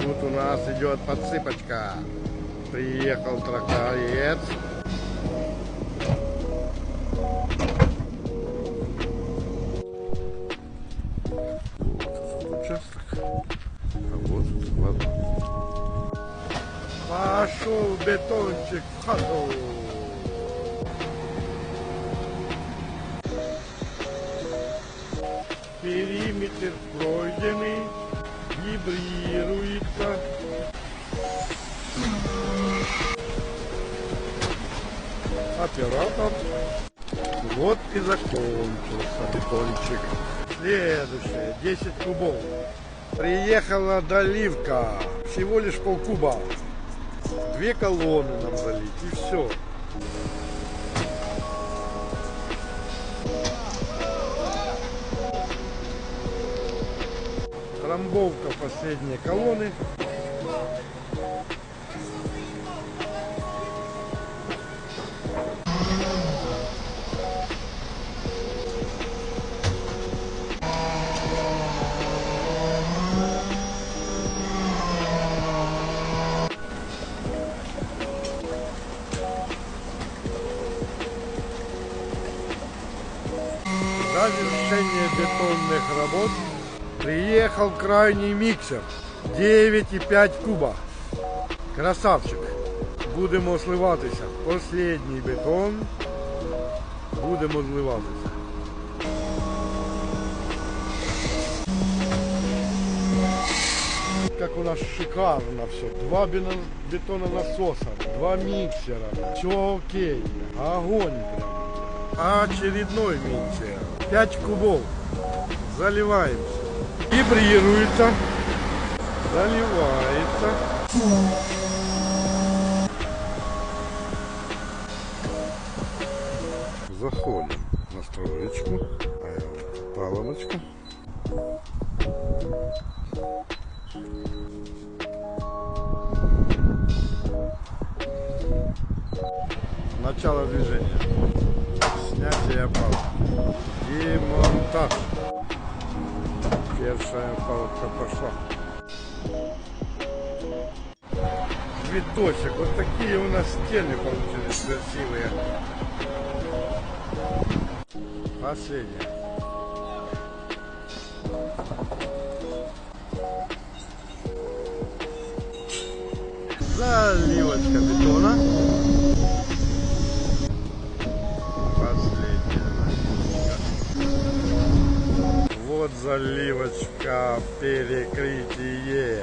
Тут у нас идет подсыпочка. Приехал тракторец. Вот участок. А вот ладно. Пошел бетончик в хату. Периметр пройденный, вибрируется. Оператор. Вот и закончился бетончик. Следующее, 10 кубов. Приехала доливка. Всего лишь полкуба. Две колонны нам залить и все. Трамбовка последней колонны. Завершение бетонных работ приехал крайний миксер 9,5 куба. Красавчик. Будемо сливатися. Последній бетон. Будемо зливатися. Как у нас шикарно все. Два бетононасоса, два миксера. Все окей. Огонь. Очередной миксер. 5 кубов. Заливаемся. Вибрируется. Заливается. Заходим на строечку. А паломочку. Начало движения. Снятие палки. И монтаж. Первая палка пошла. Цветочек. Вот такие у нас стены получились красивые. Последняя. Заливочка бетона. Заливочка, перекрытие.